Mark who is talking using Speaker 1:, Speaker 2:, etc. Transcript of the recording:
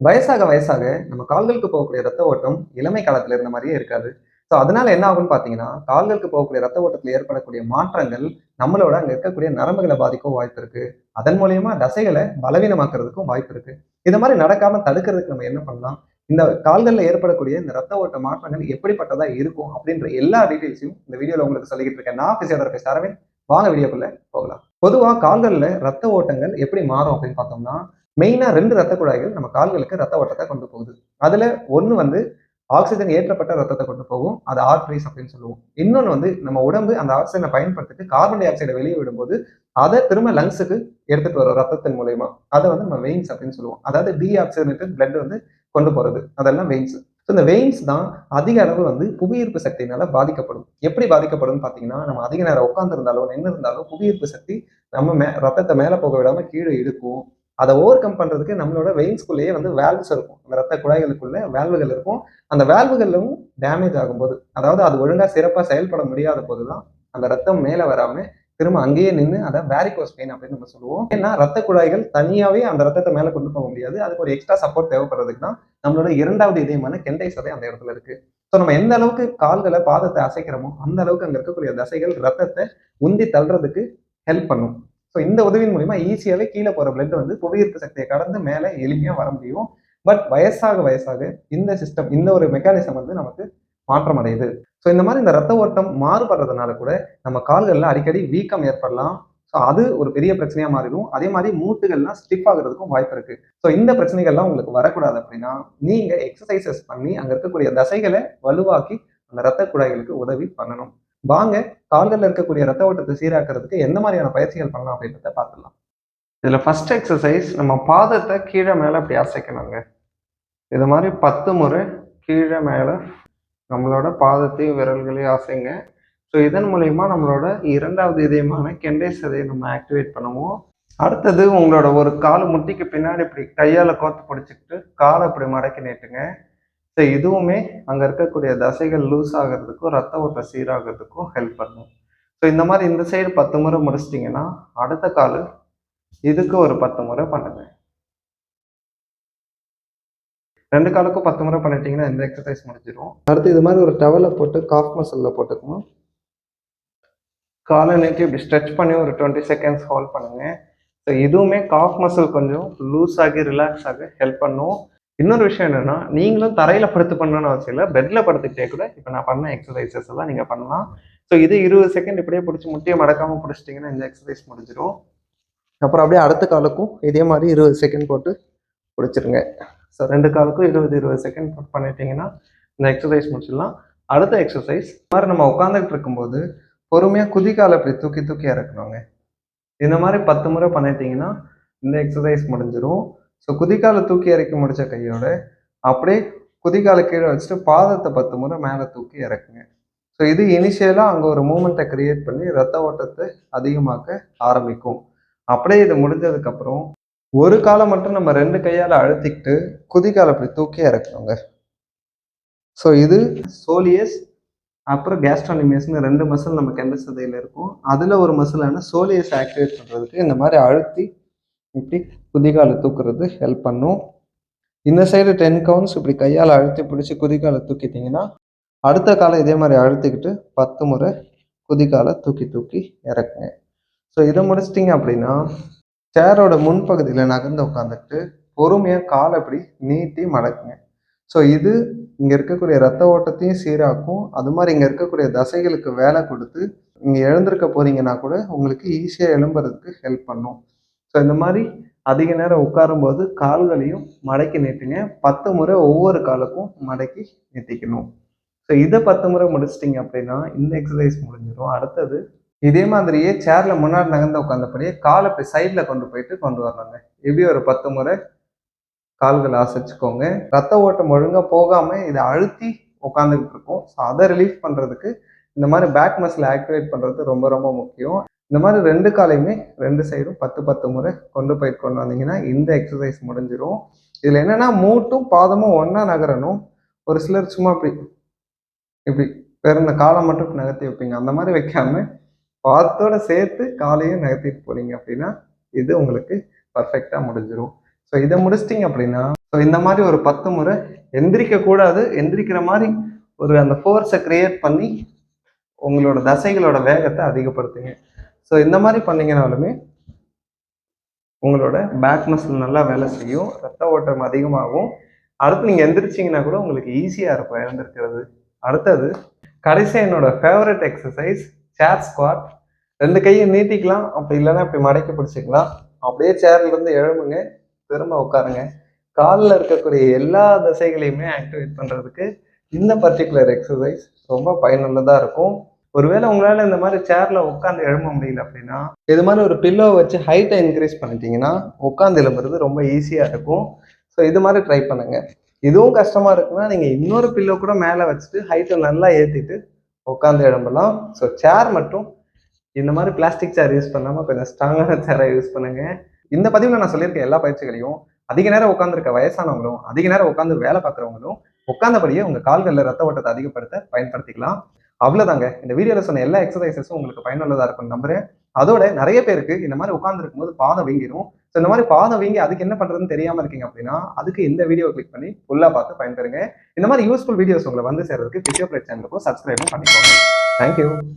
Speaker 1: வயசாக வயசாக நம்ம கால்களுக்கு போகக்கூடிய ரத்த ஓட்டம் இளமை காலத்துல இருந்த மாதிரியே இருக்காது. ஸோ அதனால என்ன ஆகும்னு பார்த்தீங்கன்னா கால்களுக்கு போகக்கூடிய ரத்த ஓட்டத்தில் ஏற்படக்கூடிய மாற்றங்கள் நம்மளோட அங்கே இருக்கக்கூடிய நரம்புகளை பாதிக்கவும் வாய்ப்பு இருக்கு. அதன் மூலியமா தசைகளை பலவீனமாக்குறதுக்கும் வாய்ப்பு இருக்கு. இது மாதிரி நடக்காம தடுக்கிறதுக்கு நம்ம என்ன பண்ணலாம்? இந்த கால்களில் ஏற்படக்கூடிய இந்த ரத்த ஓட்ட மாற்றங்கள் எப்படிப்பட்டதா இருக்கும் அப்படின்ற எல்லா டீட்டெயில்ஸையும் இந்த வீடியோவில் உங்களுக்கு சொல்லிக்கிட்டு இருக்கேன். நான் பிசியோதெரபி அரவிந்த். வாங்க வீடியோக்குள்ள போகலாம். பொதுவாக கால்களில் ரத்த ஓட்டங்கள் எப்படி மாறும் அப்படின்னு பார்த்தோம்னா மெயினாக ரெண்டு ரத்த குழாய்கள் நம்ம கால்களுக்கு ரத்த ஓட்டத்தை கொண்டு போகுது. அதில் ஒன்று வந்து ஆக்சிஜன் ஏற்றப்பட்ட ரத்தத்தை கொண்டு போகும். அது ஆர்ட்ரிஸ் அப்படின்னு சொல்லுவோம். இன்னொன்று வந்து நம்ம உடம்பு அந்த ஆக்சிஜனை பயன்படுத்திட்டு கார்பன் டை ஆக்சைடை வெளியே விடும்போது அதை திரும்ப லங்ஸுக்கு எடுத்துட்டு வரும் ரத்தத்தின் மூலயமா. அதை வந்து நம்ம வெயின்ஸ் அப்படின்னு சொல்லுவோம். அதாவது டீஆக்சிஜனேட்டட் பிளட் வந்து கொண்டு போறது. அதெல்லாம் வெயின்ஸ் ஸோ இந்த வெயின்ஸ் தான் அதிக அளவு வந்து புவியீர்ப்பு சக்தினால பாதிக்கப்படும். எப்படி பாதிக்கப்படும் பார்த்தீங்கன்னா நம்ம அதிக நேரம் உட்காந்துருந்தாலும் நின்று இருந்தாலும் புவியீர்ப்பு சக்தி நம்ம மே ரத்தத்தை மேலே போக விடாமல் கீழே இழுக்கும். அதை ஓவர் கம் பண்ணுறதுக்கு நம்மளோட வெயின்ஸ்குள்ளேயே வந்து வேல்வ்ஸ் இருக்கும். அந்த ரத்த குழாய்களுக்குள்ளே வேல்வுகள் இருக்கும். அந்த வேல்வுகளும் டேமேஜ் ஆகும்போது அதாவது அது ஒழுங்காக சிறப்பாக செயல்பட முடியாத போது தான் அந்த ரத்தம் மேலே வராமல் திரும்ப அங்கேயே நின்று அதை வேரிகோஸ் பெயின் அப்படின்னு நம்ம சொல்லுவோம். ஏன்னா ரத்த குழாய்கள் தனியாகவே அந்த ரத்தத்தை மேலே கொண்டு போக முடியாது. அதுக்கு ஒரு எக்ஸ்ட்ரா சப்போர்ட் தேவைப்படுறதுக்கு தான் நம்மளோட இரண்டாவது இதயமான கெண்டை சதை அந்த இடத்துல இருக்கு. ஸோ நம்ம எந்த அளவுக்கு கால்களை பாதத்தை அசைக்கிறோமோ அந்த அளவுக்கு அங்கே இருக்கக்கூடிய தசைகள் ரத்தத்தை உந்தி தள்ளுறதுக்கு ஹெல்ப் பண்ணும். ஸோ இந்த உதவியின் மூலிமா ஈஸியாகவே கீழே போகிற பிளட் வந்து புவியீர்ப்பு சக்தியை கடந்து மேலே எளிமையாக வர முடியும். பட் வயசாக வயசாக இந்த சிஸ்டம் இந்த ஒரு மெக்கானிசம் வந்து நமக்கு மாற்றம் அடையுது. ஸோ இந்த மாதிரி இந்த ரத்த ஓட்டம் மாறுபடுறதுனால கூட நம்ம கால்களில் அடிக்கடி வீக்கம் ஏற்படலாம். ஸோ அது ஒரு பெரிய பிரச்சனையாக மாறிடும். அதே மாதிரி மூட்டுகள்லாம் ஸ்டிப் ஆகுறதுக்கும் வாய்ப்பு இருக்கு. ஸோ இந்த பிரச்சனைகள்லாம் உங்களுக்கு வரக்கூடாது அப்படின்னா நீங்கள் எக்ஸசைசஸ் பண்ணி அங்கே இருக்கக்கூடிய தசைகளை வலுவாக்கி அந்த ரத்த குழாய்களுக்கு உதவி பண்ணணும். வாங்க கால்களில் இருக்கக்கூடிய ரத்த ஓட்டத்தை சீராக்கிறதுக்கு எந்த மாதிரியான பயிற்சிகள் பண்ணலாம் அப்படின்றத பார்த்துடலாம். இதில் ஃபஸ்ட் எக்ஸசைஸ் நம்ம பாதத்தை கீழே மேலே அப்படி அசைக்கணுங்க. இது மாதிரி பத்து முறை கீழே மேலே நம்மளோட பாதத்தையும் விரல்களையும் அசைங்க. ஸோ இதன் மூலயமா நம்மளோட இரண்டாவது இதயமான கெண்டை சதையை நம்ம ஆக்டிவேட் பண்ணுவோம். அடுத்தது உங்களோட ஒரு கால் முட்டிக்கு பின்னாடி இப்படி கையால் கோத்து பிடிச்சிக்கிட்டு காலை இப்படி மடக்கி நீட்டுங்க. ஸோ இதுவுமே அங்கே இருக்கக்கூடிய தசைகள் லூஸ் ஆகிறதுக்கும் ரத்த ஓட்டம் சீராகிறதுக்கும் ஹெல்ப் பண்ணும். ஸோ இந்த மாதிரி இந்த சைடு பத்து முறை முடிச்சிட்டிங்கன்னா அடுத்த கால் இதுக்கு ஒரு பத்து முறை பண்ணுங்க. ரெண்டு காலுக்கும் பத்து முறை பண்ணிட்டீங்கன்னா இந்த எக்ஸசைஸ் முடிஞ்சிடும் அடுத்து இது மாதிரி ஒரு டவலை போட்டு காஃப் மசிலில் போட்டுக்கணும் காலை நீட்டி இப்படி ஸ்ட்ரெச் பண்ணி ஒரு டுவெண்ட்டி செகண்ட்ஸ் ஹோல்ட் பண்ணுங்க. ஸோ இதுவுமே காஃப் மசில் கொஞ்சம் லூஸ் ஆகி ரிலாக்ஸ் ஆக ஹெல்ப் பண்ணும். இன்னொரு விஷயம் என்னன்னா நீங்களும் தரையில படுத்து பண்ணணும்னு அவசியம் இல்லை. பெட்ல படுத்துக்கிட்டே கூட இப்போ நான் பண்ண எக்ஸசைசஸ் எல்லாம் நீங்க பண்ணலாம். ஸோ இது இருபது செகண்ட் இப்படியே பிடிச்சி முட்டியை மடக்காம பிடிச்சிட்டிங்கன்னா இந்த எக்ஸசைஸ் முடிஞ்சிடும் அப்புறம் அப்படியே அடுத்த காலுக்கும் இதே மாதிரி இருபது செகண்ட் போட்டு பிடிச்சிருங்க. ஸோ ரெண்டு காலுக்கும் இருபது இருபது செகண்ட் போட்டு பண்ணிட்டீங்கன்னா இந்த எக்ஸசைஸ் முடிச்சிடலாம். அடுத்த எக்ஸசைஸ் மாதிரி நம்ம உட்காந்துக்கிட்டு இருக்கும்போது பொறுமையாக குதிக்காலை இப்படி தூக்கி தூக்கி இறக்கணுங்க. இந்த மாதிரி பத்து முறை பண்ணிட்டீங்கன்னா இந்த எக்ஸசைஸ் முடிஞ்சிடும் ஸோ குதிக்காலை தூக்கி இறக்கி முடிச்ச கையோட அப்படியே குதிக்காலை கீழே வச்சுட்டு பாதத்தை பத்து முறை மேலே தூக்கி இறக்குங்க. ஸோ இது இனிஷியலாக அங்கே ஒரு மூமெண்ட்டை கிரியேட் பண்ணி ரத்த ஓட்டத்தை அதிகமாக்க ஆரம்பிக்கும். அப்படியே இது முடிஞ்சதுக்கப்புறம் ஒரு காலை மட்டும் நம்ம ரெண்டு கையால் அழுத்திக்கிட்டு குதிக்காலை அப்படி தூக்கி இறக்கணுங்க. ஸோ இது சோலியஸ் அப்புறம் கேஸ்ட்ரானிமியஸ்னு ரெண்டு மசில் நம்ம கெண்ட சதையில் இருக்கும். அதில் ஒரு மசிலான சோலியஸ் ஆக்டிவேட் பண்ணுறதுக்கு இந்த மாதிரி அழுத்தி இப்படி குதிகாலை தூக்குறது ஹெல்ப் பண்ணும். இந்த சைடு டென் கவுண்ட்ஸ் இப்படி கையால் அழுத்தி பிடிச்சி குதிகாலை தூக்கிட்டிங்கன்னா அடுத்த காலை இதே மாதிரி அழுத்திக்கிட்டு பத்து முறை குதிகாலை தூக்கி தூக்கி இறக்குங்க. ஸோ இதை முடிச்சிட்டிங்க அப்படின்னா சேரோட முன்பகுதியில் நகர்ந்து உட்காந்துட்டு பொறுமையாக காலை அப்படி நீட்டி மடக்குங்க. ஸோ இது இங்கே இருக்கக்கூடிய ரத்த ஓட்டத்தையும் சீராக்கும். அது மாதிரி இங்கே இருக்கக்கூடிய தசைகளுக்கு வேலை கொடுத்து நீங்கள் எழுந்திருக்க போறீங்கன்னா கூட உங்களுக்கு ஈஸியாக எழும்புறதுக்கு ஹெல்ப் பண்ணும். ஸோ இந்த மாதிரி அதிக நேரம் உட்காரும்போது கால்களையும் மடக்கி நீட்டுங்க. பத்து முறை ஒவ்வொரு காலுக்கும் மடக்கி நீட்டிக்கணும். ஸோ இதை பத்து முறை முடிச்சிட்டிங்க அப்படின்னா இந்த எக்ஸசைஸ் முடிஞ்சிடும். அடுத்தது இதே மாதிரியே சேரில் முன்னாடி நகர்ந்து உட்காந்தபடியே காலை இப்படி சைடில் கொண்டு போயிட்டு கொண்டு வரணுங்க. எப்படி ஒரு பத்து முறை கால்களை அசைச்சுக்கோங்க ரத்த ஓட்டம் ஒழுங்காக போகாமல் இதை அழுத்தி உட்காந்துக்கிட்டு இருக்கோம். ஸோ அதை ரிலீஃப் பண்ணுறதுக்கு இந்த மாதிரி பேக் மசில் ஆக்டிவேட் பண்ணுறது ரொம்ப ரொம்ப முக்கியம். இந்த மாதிரி ரெண்டு காலையுமே ரெண்டு சைடும் பத்து பத்து முறை கொண்டு போயிட்டு கொண்டு வந்தீங்கன்னா இந்த எக்ஸசைஸ் முடிஞ்சிடும் இதில் என்னென்னா மூட்டும் பாதமும் ஒன்றா நகரணும். ஒரு சிலர் சும்மா இப்படி இப்படி வேற இந்த காலை மட்டும் நகர்த்தி வைப்பீங்க. அந்த மாதிரி வைக்காம பாதத்தோட சேர்த்து காலையும் நகர்த்திட்டு போறீங்க அப்படின்னா இது உங்களுக்கு பர்ஃபெக்டாக முடிஞ்சிடும் ஸோ இதை முடிச்சிட்டிங்க அப்படின்னா ஸோ இந்த மாதிரி ஒரு பத்து முறை எந்திரிக்க கூடாது. எந்திரிக்கிற மாதிரி ஒரு அந்த ஃபோர்ஸை கிரியேட் பண்ணி உங்களோட தசைகளோட வேகத்தை அதிகப்படுத்துங்க. ஸோ இந்த மாதிரி பண்ணீங்கனாலுமே உங்களோட பேக் மசில் நல்லா வேலை செய்யும் ரத்த ஓட்டம் அதிகமாகும். அடுத்து நீங்கள் எந்திரிச்சிங்கன்னா கூட உங்களுக்கு ஈஸியாக இருக்கும் எழுந்திருக்கிறது. அடுத்தது கடைசி என்னோட ஃபேவரட் எக்ஸசைஸ் சேர் ஸ்குவாட் ரெண்டு கையை நீட்டிக்கலாம். அப்படி இல்லைன்னா இப்படி மடக்கி பிடிச்சிக்கலாம். அப்படியே சேர்லேருந்து எழும்புங்க. திரும்ப உட்காருங்க. காலில் இருக்கக்கூடிய எல்லா தசைகளையுமே ஆக்டிவேட் பண்ணுறதுக்கு இந்த பர்டிகுலர் எக்ஸசைஸ் ரொம்ப பயனுள்ளதாக இருக்கும். ஒருவேளை உங்களால் இந்த மாதிரி சேரில் உட்காந்து எழும்ப முடியல அப்படின்னா இது மாதிரி ஒரு பில்லோ வச்சு ஹைட்டை இன்க்ரீஸ் பண்ணிட்டீங்கன்னா உட்காந்து எழும்புறது ரொம்ப ஈஸியாக இருக்கும். ஸோ இது மாதிரி ட்ரை பண்ணுங்க. இதுவும் கஷ்டமாக இருக்குன்னா நீங்கள் இன்னொரு பில்லோ கூட மேலே வச்சுட்டு ஹைட்டை நல்லா ஏற்றிட்டு உட்காந்து எழும்பலாம். ஸோ சேர் மட்டும் இந்த மாதிரி பிளாஸ்டிக் சேர் யூஸ் பண்ணாமல் கொஞ்சம் ஸ்ட்ராங்கான சேரை யூஸ் பண்ணுங்க. இந்த பதிவில் நான் சொல்லியிருக்க எல்லா பயிற்சிகளையும் அதிக நேரம் உட்காந்துருக்க வயசானவங்களும் அதிக நேரம் உட்காந்து வேலை பார்க்குறவங்களும் உட்காந்தபடியே உங்கள் கால்களில் ரத்த ஓட்டத்தை அதிகப்படுத்த பயன்படுத்திக்கலாம். அவ்வளோதாங்க இந்த வீடியோவில் சொன்ன எல்லா எக்ஸசைசஸும் உங்களுக்கு பயனுள்ளதாக இருக்கும் நம்புறேன். அதோட நிறைய பேருக்கு இந்த மாதிரி உட்காந்துருக்கும் போது பாதம் வீங்கிடும் ஸோ இந்த மாதிரி பாதம் வீங்கி அதுக்கு என்ன பண்ணுறதுன்னு தெரியாமல் இருக்கீங்க அப்படின்னா அதுக்கு இந்த வீடியோ கிளிக் பண்ணி ஃபுல்லாக பார்த்து பயன்பெறுங்க. இந்த மாதிரி யூஸ்ஃபுல் வீடியோஸ் உங்களை வந்து சேர்றதுக்கு பிசியோபிளேட் சேனலுக்கும் சப்ஸ்கிரைபும் பண்ணிக்கோங்க. தேங்க்யூ